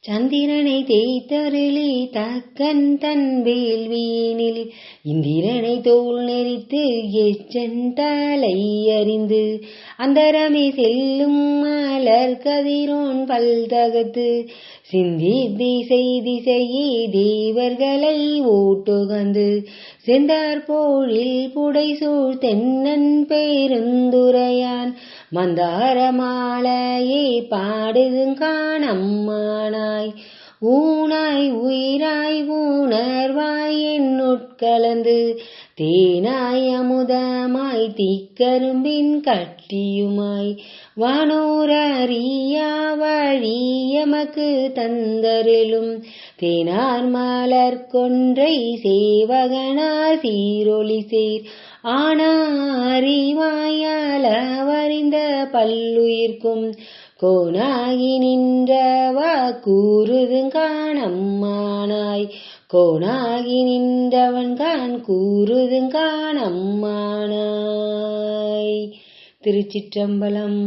சந்திரனை தேய்த்தருளி தக்கன் தன் வேள்வியினில் இந்திரனை தோல் நெறித்து எச்சன் தலை அறிந்து. அந்தரமே செல்லும் மலர் கதிரோன் பல் தகத்து சிந்தி திசை திசையே தேவர்களை ஓட்டுகந்து. செந்தார் போழில் புடைசூழ் தென்னன் பேருந்துரையான். மந்தார மாலையே பாடுதுங்காணம்மானாய் ஊனாய் உயிராய் ஊணர்வாய் என்னுட்கலந்து தேனாய் அமுதமாய் தீக்கரும்பின் கட்டியுமாய். வானோரறியா வழி எமக்கு தந்தருளும் தேனார் மலர் கொன்றை சேவகனார் சீரொளி சேர். ஆனாரிவாயாலவறிந்த பல்லுயிர்க்கும் கோணாகி நின்றவா கூறுதுங்கானம்மானாய் கோணாகி நின்றவன் கான் கூறுதுங்காணம்மானாய் திருச்சிற்றம்பலம்